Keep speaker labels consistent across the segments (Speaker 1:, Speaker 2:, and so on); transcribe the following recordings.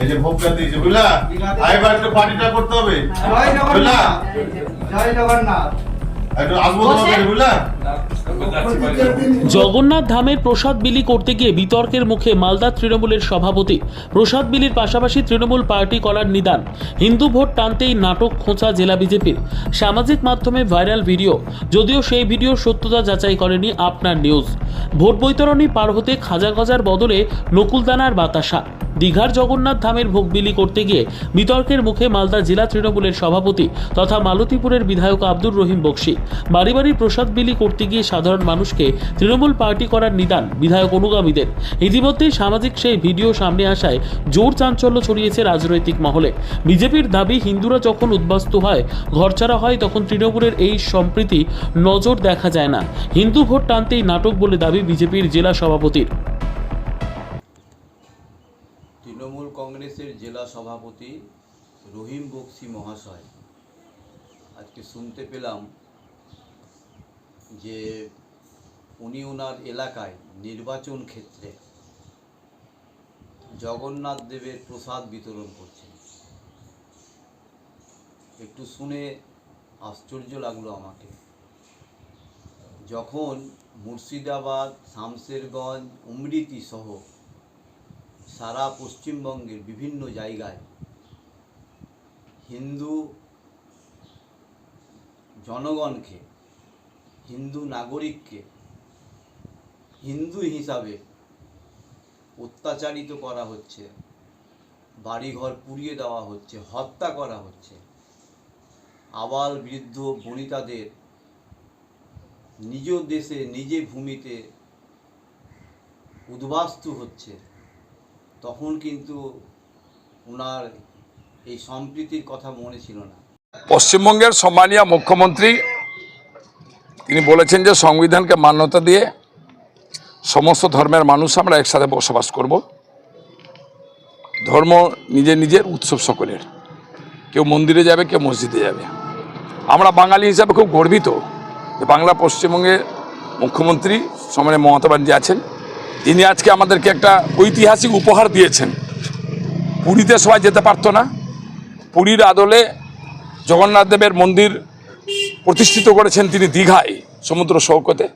Speaker 1: এই যে ভোগটা দিয়েছে বুঝলা? আইবার একটু পার্টিটা করতে হবে।
Speaker 2: জয় জগন্নাথ জয় জগন্নাথ
Speaker 1: একটু আসব বুঝলা?
Speaker 3: জগন্নাথ ধামের প্রসাদ বিলি করতে গিয়ে বিতর্কের মুখে মালদা তৃণমূলের সভাপতি। প্রসাদ বিলির পাশাপাশি তৃণমূল পার্টি করার নিদান। হিন্দু ভোট টানতেই নাটক খোঁচা জেলা বিজেপির। সামাজিক মাধ্যমে ভাইরাল ভিডিও। যদিও সেই ভিডিও সত্যতা যাচাই করেনি আপনার নিউজ। ভোট বৈতরণী পার হতে খাজা গজার বদলে নকুলদানার বাতাসা। দীঘার জগন্নাথ ধামের ভোগ বিলি করতে গিয়ে বিতর্কের মুখে মালদা জেলা তৃণমূলের সভাপতি তথা মালতীপুরের বিধায়ক আব্দুর রহিম বক্সি। বাড়ি বাড়ি প্রসাদ বিলি করতে গিয়ে সাধারণ মানুষকে তৃণমূল পার্টি করার নিদান বিধায়ক অনুগামীদের। ইতিমধ্যেই সামাজিক সেই ভিডিও সামনে আসায় জোর চাঞ্চল্য ছড়িয়েছে রাজনৈতিক মহলে। বিজেপির দাবি, হিন্দুরা যখন উদ্বাস্তু হয়, ঘরছাড়া হয়, তখন তৃণমূলের এই সম্প্রীতি নজর দেখা যায় না। হিন্দু ভোট টানতেই নাটক বলে দাবি বিজেপির জেলা সভাপতির।
Speaker 4: তৃণমূল কংগ্রেসের জেলা সভাপতি রহিম বক্সি মহাশয়। আজকে শুনতে পেলাম যে উনি ওনার এলাকায় নির্বাচন ক্ষেত্রে জগন্নাথ দেবের প্রসাদ বিতরণ করছেন। একটু শুনে আশ্চর্য লাগল আমাকে। যখন মুর্শিদাবাদ, শামশেরগঞ্জ, অমৃতি সহ সারা পশ্চিমবঙ্গের বিভিন্ন জায়গায় হিন্দু জনগণকে হিন্দু নাগরিককে হিন্দু হিসাবে অত্যাচারিত করা হচ্ছে, বাড়িঘর পুড়িয়ে দেওয়া হচ্ছে, হত্যা করা হচ্ছে। আবাল বৃদ্ধ বনিতাদের নিজ দেশে, নিজে ভূমিতে উদ্বাস্তু হচ্ছে। তখন কিন্তু ওনার এই সম্প্রীতির কথা মনে ছিল না।
Speaker 5: পশ্চিমবঙ্গের সম্মানীয় মুখ্যমন্ত্রী তিনি বলেছেন যে সংবিধানকে মান্যতা দিয়ে সমস্ত ধর্মের মানুষ আমরা একসাথে বসবাস করব। ধর্ম নিজের নিজের উৎসব সকলের। কেউ মন্দিরে যাবে, কেউ মসজিদে যাবে। আমরা বাঙালি হিসাবে খুব গর্বিত যে বাংলা পশ্চিমবঙ্গের মুখ্যমন্ত্রী সম্মানীয় মমতা ব্যানার্জি আছেন। তিনি আজকে আমাদেরকে একটা ঐতিহাসিক উপহার দিয়েছেন। পুরীতে সবাই যেতে পারতো না। পুরীর আদলে জগন্নাথ দেবের মন্দির প্রতিষ্ঠিত করেছেন তিনি দীঘায়। সমুদ্র সৈকতে।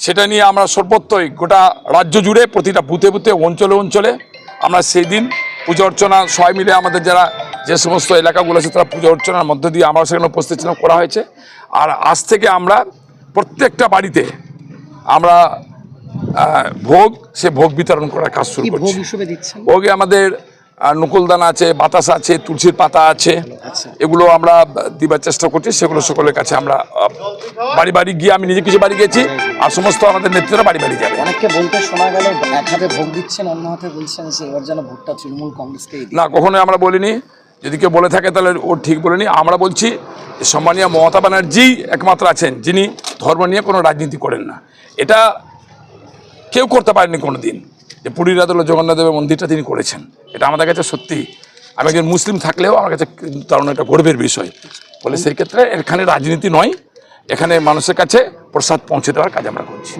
Speaker 5: সেটা নিয়ে আমরা সর্বত্রই গোটা রাজ্য জুড়ে প্রতিটা বুথে বুথে অঞ্চলে অঞ্চলে আমরা সেই দিন পুজো অর্চনা সবাই মিলে আমাদের যারা যে সমস্ত এলাকাগুলো আছে তারা পুজো অর্চনার মধ্য দিয়ে আমরা সেখানে উপস্থিত ছিলাম করা হয়েছে। আর আজ থেকে আমরা প্রত্যেকটা বাড়িতে আমরা ভোগ সে ভোগ বিতরণ করার কাজ শুরু করছি। ভোগে আমাদের আহ, নকুলদানা আছে বাতাস আছে তুলসীর পাতা আছে
Speaker 6: আচ্ছা।
Speaker 5: এগুলো আমরা দিবার চেষ্টা করছি সেগুলো সকলের কাছে আমরা বাড়ি বাড়ি গিয়ে আমি নিজে কিছু বাড়ি গেছি আর সমস্ত আমাদের নেতৃত্বরা বাড়ি বাড়ি যাবে।
Speaker 6: অনেককে বলতে শোনা গেল এক হাতে ভোগ দিচ্ছেন অন্য হাতে বলছেন যে এবার যেন ভোটটা তৃণমূল কংগ্রেসকে
Speaker 5: না কখনোই আমরা বলিনি। যদি কেউ বলে থাকে তাহলে ও ঠিক বলিনি। আমরা বলছি সম্মানীয় মমতা ব্যানার্জি একমাত্র আছেন যিনি ধর্ম নিয়ে কোনো রাজনীতি করেন না। এটা কেউ করতে পারেনি কোনো দিন যে পুরীর আদালত জগন্নাথ দেবের মন্দিরটা তিনি করেছেন। এটা আমাদের কাছে সত্যি। আমি একজন মুসলিম থাকলেও আমার কাছে দারুণ একটা গর্বের বিষয়। বলে সেই ক্ষেত্রে এখানে রাজনীতি নয়, এখানে মানুষের কাছে প্রসাদ পৌঁছে দেওয়ার কাজ আমরা করছি।